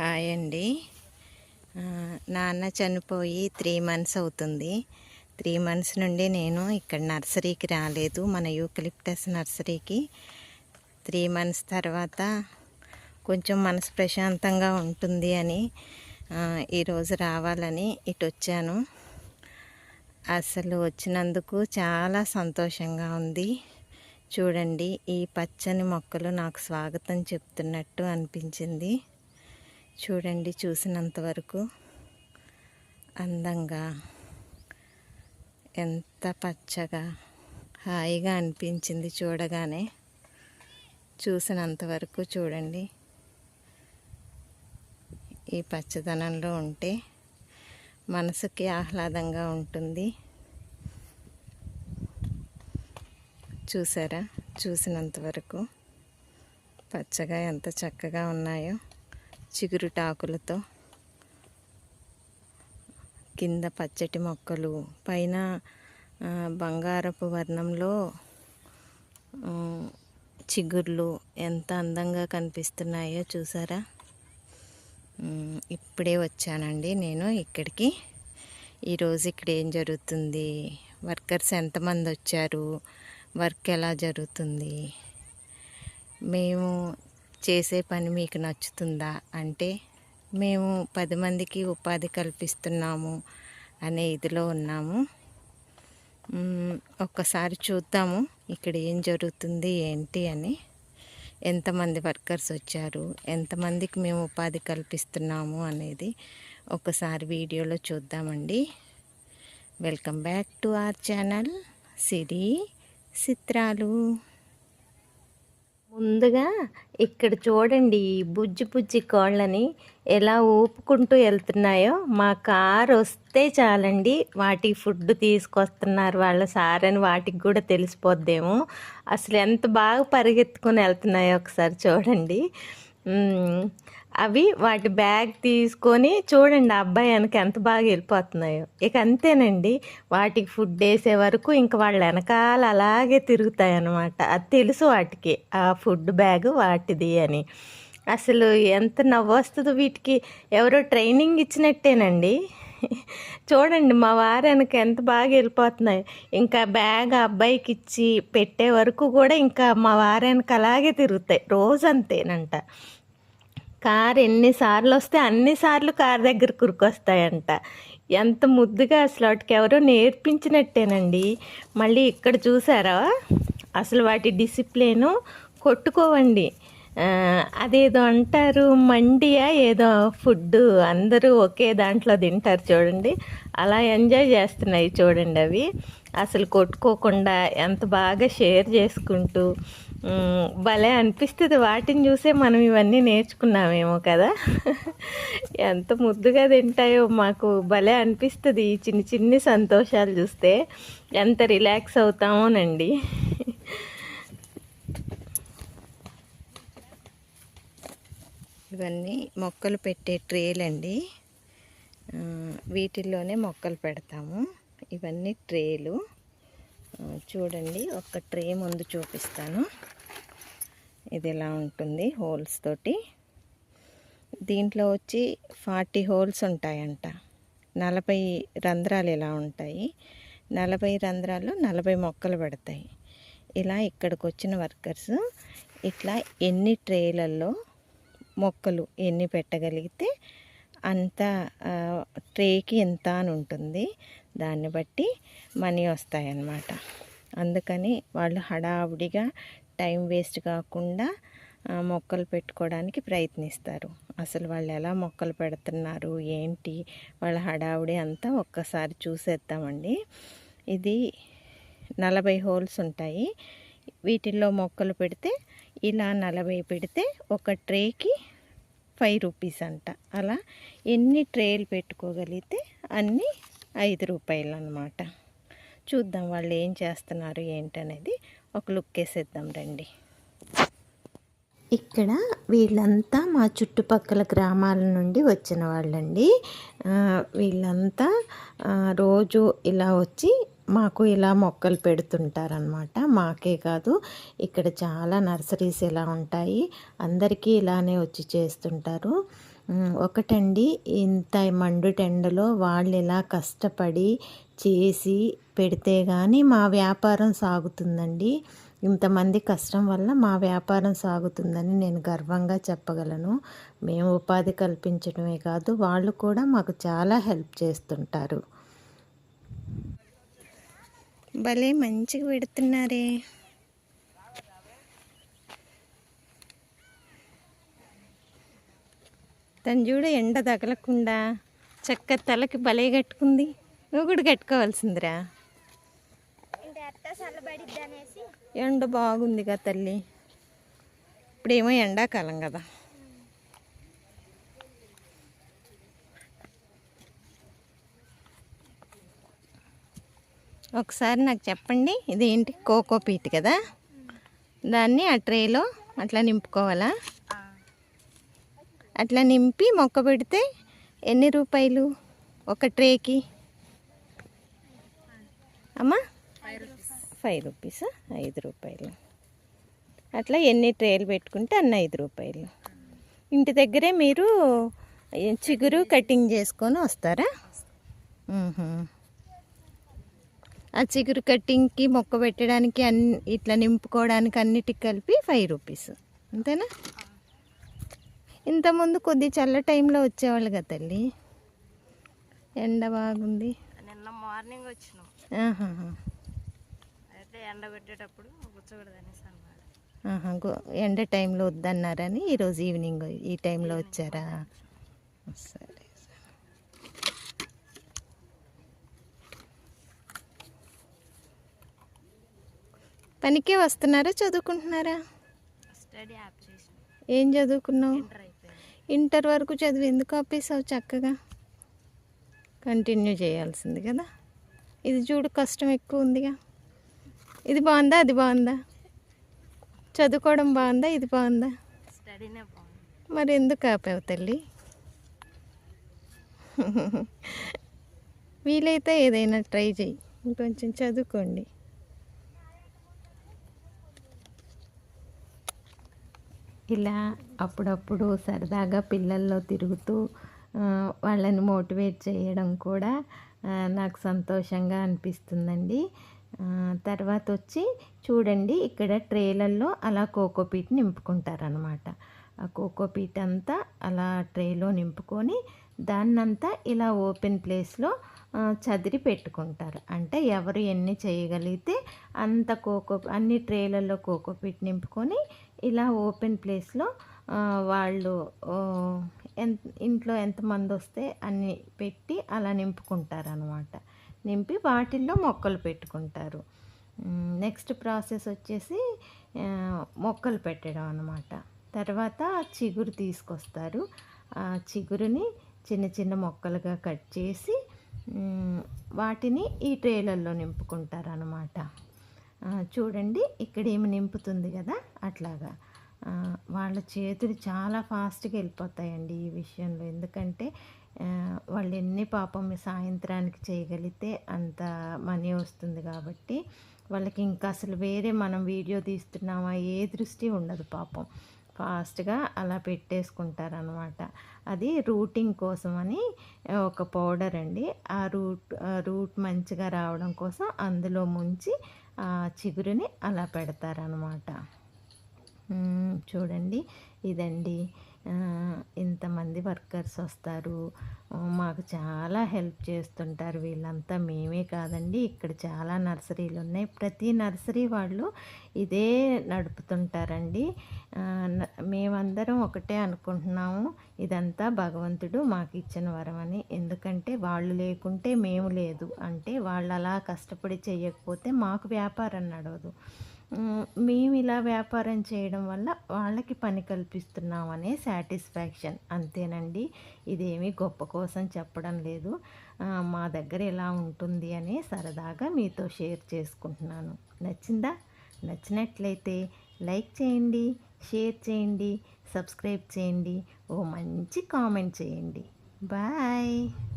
Hi అండి. నాన్న చనిపోయి త్రీ మంత్స్ అవుతుంది. త్రీ మంత్స్ నుండి నేను ఇక్కడ నర్సరీకి రాలేదు మన యూకలిప్టస్ నర్సరీకి. త్రీ మంత్స్ తర్వాత కొంచెం మనసు ప్రశాంతంగా ఉంటుంది అని ఈరోజు రావాలని ఇటు వచ్చాను. అసలు వచ్చినందుకు చాలా సంతోషంగా ఉంది. చూడండి ఈ పచ్చని మొక్కలు నాకు స్వాగతం చెప్తున్నట్టు అనిపించింది. చూడండి చూసినంత వరకు అందంగా ఎంత పచ్చగా హాయిగా అనిపించింది చూడగానే. చూసినంత వరకు చూడండి ఈ పచ్చదనంలో ఉంటే మనసుకి ఆహ్లాదంగా ఉంటుంది. చూసారా? చూసినంత వరకు పచ్చగా ఎంత చక్కగా ఉన్నాయో. చిగురుటాకులతో కింద పచ్చటి మొక్కలు పైన బంగారపు వర్ణంలో చిగుర్లు ఎంత అందంగా కనిపిస్తున్నాయో చూసారా? ఇప్పుడే వచ్చానండి నేను ఇక్కడికి. ఈరోజు ఇక్కడ ఏం జరుగుతుంది? వర్కర్స్ ఎంతమంది వచ్చారు? వర్క్ ఎలా జరుగుతుంది? మేము చేసే పని మీకు నచ్చుతుందా? అంటే మేము పది మందికి ఉపాధి కల్పిస్తున్నాము అనే ఇదిలో ఉన్నాము. ఒక్కసారి చూద్దాము ఇక్కడ ఏం జరుగుతుంది ఏంటి అని. ఎంతమంది వర్కర్స్ వచ్చారు ఎంతమందికి మేము ఉపాధి కల్పిస్తున్నాము అనేది ఒకసారి వీడియోలో చూద్దామండి. Welcome back to our channel Siri Chitralu. ముందుగా ఇక్కడ చూడండి బుజ్జి బుజ్జి కోళ్ళని ఎలా ఊపుకుంటూ వెళ్తున్నాయో. మా కారు వస్తే చాలండి వాటికి ఫుడ్ తీసుకొస్తున్నారు. వాళ్ళ సార్ అని వాటికి కూడా తెలిసిపోద్దేమో. అసలు ఎంత బాగా పరిగెత్తుకొని వెళ్తున్నాయో ఒకసారి చూడండి. అవి వాటి బ్యాగ్ తీసుకొని చూడండి ఆ అబ్బాయి వెనక ఎంత బాగా వెళ్ళిపోతున్నాయో. ఇక అంతేనండి వాటికి ఫుడ్ వేసే వరకు ఇంక వాళ్ళ వెనకాల అలాగే తిరుగుతాయి అన్నమాట అది తెలుసు వాటికి ఆ ఫుడ్ బ్యాగ్ వాటిది అని. అసలు ఎంత నవ్వు వస్తుందో వీటికి. ఎవరో ట్రైనింగ్ ఇచ్చినట్టేనండి. చూడండి మా వారు వెనక ఎంత బాగా వెళ్ళిపోతున్నాయి. ఇంకా బ్యాగ్ ఆ అబ్బాయికి ఇచ్చి పెట్టే వరకు కూడా ఇంకా మా వారు వెనక అలాగే తిరుగుతాయి. రోజు అంతేనంట కార్ ఎన్నిసార్లు వస్తే అన్నిసార్లు కార్ దగ్గర కురుకొస్తాయంట. ఎంత ముద్దుగా అసలు వాటికి ఎవరో నేర్పించినట్టేనండి. మళ్ళీ ఇక్కడ చూసారా? అసలు వాటి డిసిప్లిను కొట్టుకోవండి. అదేదో అంటారు మండియా ఏదో ఫుడ్ అందరూ ఒకే దాంట్లో తింటారు చూడండి. అలా ఎంజాయ్ చేస్తున్నాయి చూడండి అవి. అసలు కొట్టుకోకుండా ఎంత బాగా షేర్ చేసుకుంటూ భలే అనిపిస్తుంది వాటిని చూసే మనం ఇవన్నీ నేర్చుకున్నామేమో కదా. ఎంత ముద్దుగా తింటాయో మాకు భలే అనిపిస్తుంది ఈ చిన్ని చిన్ని సంతోషాలు చూస్తే. ఎంత రిలాక్స్ అవుతామోనండి. ఇవన్నీ మొక్కలు పెట్టే ట్రేలండి. వీటిల్లోనే మొక్కలు పెడతాము. ఇవన్నీ ట్రేలు. చూడండి ఒక ట్రే ముందు చూపిస్తాను. ఇది ఎలా ఉంటుంది హోల్స్ తోటి? దీంట్లో వచ్చి ఫార్టీ హోల్స్ ఉంటాయంట. నలభై రంధ్రాలు ఇలా ఉంటాయి. నలభై రంధ్రాలు నలభై మొక్కలు పెడతాయి. ఇలా ఇక్కడికి వచ్చిన వర్కర్స్ ఇట్లా ఎన్ని ట్రేలలో మొక్కలు ఎన్ని పెట్టగలిగితే అంత ట్రేకి ఎంత అని ఉంటుంది. దాన్ని బట్టి మనీ వస్తాయన్నమాట. అందుకని వాళ్ళు హడావుడిగా టైం వేస్ట్ కాకుండా మొక్కలు పెట్టుకోవడానికి ప్రయత్నిస్తారు. అసలు వాళ్ళు ఎలా మొక్కలు పెడుతున్నారు ఏంటి? వాళ్ళ హడావుడి అంతా ఒక్కసారి చూసేద్దామండి. ఇది నలభై హోల్స్ ఉంటాయి. వీటిల్లో మొక్కలు పెడితే ఇలా నలభై పెడితే ఒక ట్రేకి ఫైవ్ రూపీస్ అంట. అలా ఎన్ని ట్రేలు పెట్టుకోగలిగితే అన్నీ ఐదు రూపాయలు అన్నమాట చూద్దాం వాళ్ళు ఏం చేస్తున్నారు ఏంటనేది ఒక లుక్ వేసేద్దాం రండి. ఇక్కడ వీళ్ళంతా మా చుట్టుపక్కల గ్రామాల నుండి వచ్చిన వాళ్ళండి. వీళ్ళంతా రోజు ఇలా వచ్చి మాకు ఇలా మొక్కలు పెడుతుంటారనమాట మాకే కాదు ఇక్కడ చాలా నర్సరీస్ ఇలా ఉంటాయి. అందరికీ ఇలానే వచ్చి చేస్తుంటారు. ఒకటండి. ఇంత మండుటెండలో వాళ్ళు ఇలా కష్టపడి చేసి పెడితే కానీ మా వ్యాపారం సాగుతుందండి. ఇంతమంది కష్టం వల్ల మా వ్యాపారం సాగుతుందని నేను గర్వంగా చెప్పగలను. మేము ఉపాధి కల్పించడమే కాదు వాళ్ళు కూడా మాకు చాలా హెల్ప్ చేస్తుంటారు. భలే మంచిగా పెడుతున్నారే. తను చూడు ఎండ తగలకుండా చక్క తలకి భలే కట్టుకుంది. నువ్వు కూడా కట్టుకోవాల్సిందిరా. ఎండ బాగుందిగా తల్లి. ఇప్పుడేమో ఎండాకాలం కదా. ఒకసారి నాకు చెప్పండి ఇదేంటి కోకో పీట్ కదా? దాన్ని ఆ ట్రేలో అట్లా నింపుకోవాలా? అట్లా నింపి మొక్క పెడితే ఎన్ని రూపాయలు ఒక ట్రేకి? అమ్మా? ఫైవ్ రూపీస్ ఐదు రూపాయలు. అట్లా ఎన్ని ట్రేలు పెట్టుకుంటే అన్న ఐదు రూపాయలు. ఇంటి దగ్గరే మీరు చిగురు కటింగ్ చేసుకొని వస్తారా? ఆ చిగురు కట్టింగ్కి మొక్క పెట్టడానికి అన్ని ఇట్లా నింపుకోవడానికి అన్నిటికి కలిపి ఫైవ్ రూపీస్ అంతేనా? ఇంతకుముందు కొద్ది చల్ల టైంలో వచ్చేవాళ్ళు కదా తల్లి. ఎండ బాగుంది. నిన్న మార్నింగ్ వచ్చినాం. అయితే ఎండ పెట్టేటప్పుడు టైంలో వద్దన్నారని ఈరోజు ఈవినింగ్ ఈ టైంలో వచ్చారా? సరే. పనికే వస్తున్నారా? చదువుకుంటున్నారా? స్టడీ యాప్ చేసిన. ఏం చదువుకున్నావు? ఇంటర్ వరకు చదివి ఎందుకు ఆపేసావు చక్కగా? కంటిన్యూ చేయాల్సింది కదా. ఇది చూడు కష్టం ఎక్కువ ఉందిగా. ఇది బాగుందా? అది బాగుందా? చదువుకోవడం బాగుందా? ఇది బాగుందా. మరి ఎందుకు ఆపావు తల్లి? వీలైతే ఏదైనా ట్రై చెయ్యి. ఇంకొంచెం చదువుకోండి. ఇలా అప్పుడప్పుడు సరదాగా పిల్లల్లో తిరుగుతూ వాళ్ళని మోటివేట్ చేయడం కూడా నాకు సంతోషంగా అనిపిస్తుందండి. తర్వాత వచ్చి చూడండి ఇక్కడ ట్రేలల్లో అలా కోకోపీట్ నింపుకుంటారనమాట ఆ కోకోపీట్ అంతా అలా ట్రేలో నింపుకొని దాన్నంతా ఇలా ఓపెన్ ప్లేస్లో చదిరి పెట్టుకుంటారు. అంటే ఎవరు ఎన్ని చేయగలిగితే అంత కోకో అన్ని ట్రేలలో కోకోపీట్ నింపుకొని ఇలా ఓపెన్ ప్లేస్లో వాళ్ళు ఎంత ఇంట్లో ఎంతమంది వస్తే అన్ని పెట్టి అలా నింపుకుంటారు అనమాట నింపి వాటిల్లో మొక్కలు పెట్టుకుంటారు. నెక్స్ట్ ప్రాసెస్ వచ్చేసి మొక్కలు పెట్టడం అనమాట తర్వాత చిగురు తీసుకొస్తారు. ఆ చిగురుని చిన్న చిన్న మొక్కలుగా కట్ చేసి వాటిని ఈ ట్రేలల్లో నింపుకుంటారు అనమాట చూడండి ఇక్కడ ఏమి నింపుతుంది కదా? అట్లాగా. వాళ్ళ చేతులు చాలా ఫాస్ట్గా వెళ్ళిపోతాయండి ఈ విషయంలో. ఎందుకంటే వాళ్ళు ఎన్ని పాపం సాయంత్రానికి చేయగలిగితే అంత మనీ వస్తుంది కాబట్టి వాళ్ళకి ఇంకా అసలు వేరే మనం వీడియో తీస్తున్నామా? ఏ దృష్టి ఉండదు పాపం. ఫాస్ట్గా అలా పెట్టేసుకుంటారనమాట అది రూటింగ్ కోసమని ఒక పౌడర్ అండి. ఆ రూట్ రూట్ మంచిగా రావడం కోసం అందులో ముంచి ఆ చిగురుని అలా పెడతారనమాట చూడండి. ఇదండి. ఇంతమంది వర్కర్స్ వస్తారు. మాకు చాలా హెల్ప్ చేస్తుంటారు వీళ్ళంతా. మేమే కాదండి. ఇక్కడ చాలా నర్సరీలు ఉన్నాయి. ప్రతి నర్సరీ వాళ్ళు ఇదే నడుపుతుంటారండి. అందరం ఒకటే అనుకుంటున్నాము ఇదంతా భగవంతుడు మాకు ఇచ్చిన వరం అని ఎందుకంటే వాళ్ళు లేకుంటే మేము లేదు. అంటే వాళ్ళు అలా కష్టపడి చేయకపోతే మాకు వ్యాపారం నడవదు. మేము ఇలా వ్యాపారం చేయడం వల్ల వాళ్ళకి పని కల్పిస్తున్నాం అనే సాటిస్ఫాక్షన్. అంతేనండి. ఇదేమీ గొప్ప కోసం చెప్పడం లేదు. మా దగ్గర ఎలా ఉంటుంది అని సరదాగా మీతో షేర్ చేసుకుంటున్నాను. నచ్చిందా? నచ్చినట్లయితే లైక్ చేయండి షేర్ చేయండి సబ్స్క్రైబ్ చేయండి. ఓ మంచి కామెంట్ చేయండి. బాయ్.